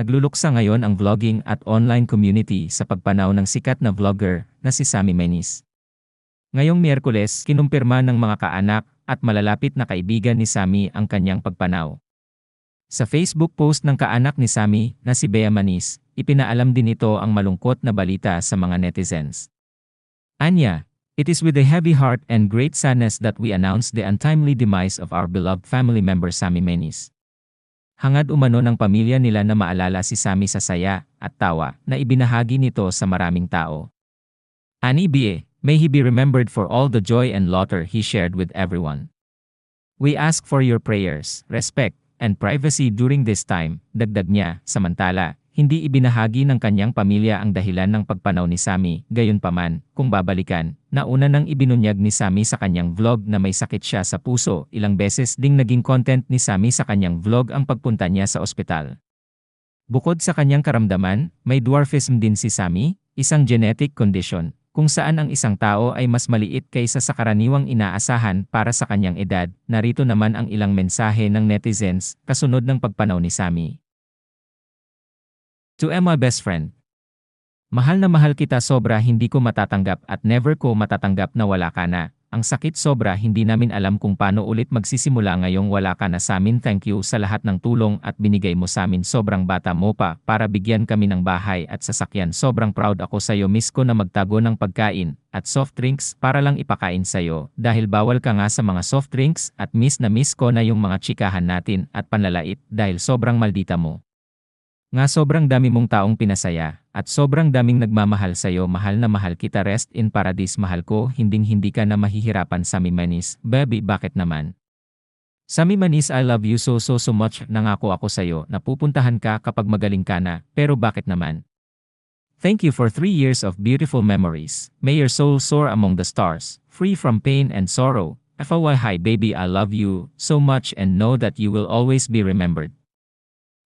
Nagluluksa ngayon ang vlogging at online community sa pagpanaw ng sikat na vlogger na si Sammy Menis. Ngayong Miyerkules, kinumpirma ng mga kaanak at malalapit na kaibigan ni Sammy ang kanyang pagpanaw. Sa Facebook post ng kaanak ni Sammy na si Bea Manis, ipinaalam din ito ang malungkot na balita sa mga netizens. Anya, it is with a heavy heart and great sadness that we announce the untimely demise of our beloved family member Sammy Menis. Hangad umano ng pamilya nila na maalala si Sammy sa saya at tawa na ibinahagi nito sa maraming tao. Ani Bie, may he be remembered for all the joy and laughter he shared with everyone. We ask for your prayers, respect, and privacy during this time, dagdag niya, samantala, hindi ibinahagi ng kanyang pamilya ang dahilan ng pagpanaw ni Sammy, gayunpaman, kung babalikan, nauna nang ibinunyag ni Sammy sa kanyang vlog na may sakit siya sa puso, ilang beses ding naging content ni Sammy sa kanyang vlog ang pagpunta niya sa ospital. Bukod sa kanyang karamdaman, may dwarfism din si Sammy, isang genetic condition, kung saan ang isang tao ay mas maliit kaysa sa karaniwang inaasahan para sa kanyang edad. Narito naman ang ilang mensahe ng netizens kasunod ng pagpanaw ni Sammy. To Emma best friend. Mahal na mahal kita sobra hindi ko matatanggap at never ko matatanggap na wala ka na. Ang sakit sobra hindi namin alam kung paano ulit magsisimula ngayong wala ka na sa amin. Thank you sa lahat ng tulong at binigay mo sa amin sobrang bata mo pa para bigyan kami ng bahay at sasakyan. Sobrang proud ako sa iyo miss ko na magtago ng pagkain at soft drinks para lang ipakain sa iyo dahil bawal ka nga sa mga soft drinks at miss na miss ko na yung mga chikahan natin at panlalait dahil sobrang maldita mo. Nga sobrang dami mong taong pinasaya, at sobrang daming nagmamahal sa'yo mahal na mahal kita rest in paradise mahal ko hinding hindi ka na mahihirapan sa Manis, baby bakit naman? Sami Manis I love you so so so much nangako ako sa'yo na pupuntahan ka kapag magaling ka na, pero bakit naman? Thank you for three years of beautiful memories. May your soul soar among the stars, free from pain and sorrow. FOY hi baby I love you so much and know that you will always be remembered.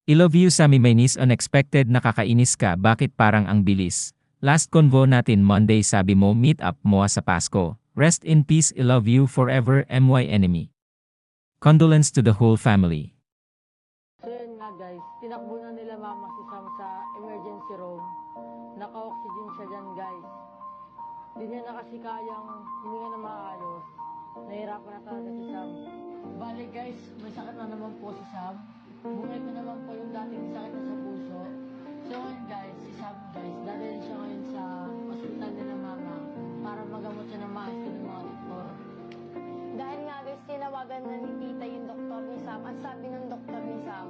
I love you Sammy Maynis unexpected nakakainis ka bakit parang ang bilis. Last convo natin Monday sabi mo meet up mo sa Pasko. Rest in peace I love you forever MY enemy. Condolence to the whole family. So yun nga guys, tinakbo na nila mama si Sam sa emergency room. Naka-oxygen siya dyan guys. Hindi niya na kasi kayang huminga na maayos. Nahirapan na talaga si Sam. Bali guys, may sakit na naman po si Sam. Bukay ko naman po yung dating sakit sa puso. So ngayon guys, Sam guys, dadalhin siya ngayon sa ospital nila mama para magamot siya ng maayos ng mga. Dahil nga guys, tinawagan na ni tita yung doktor ni Sam. At sabi ng doktor ni Sam,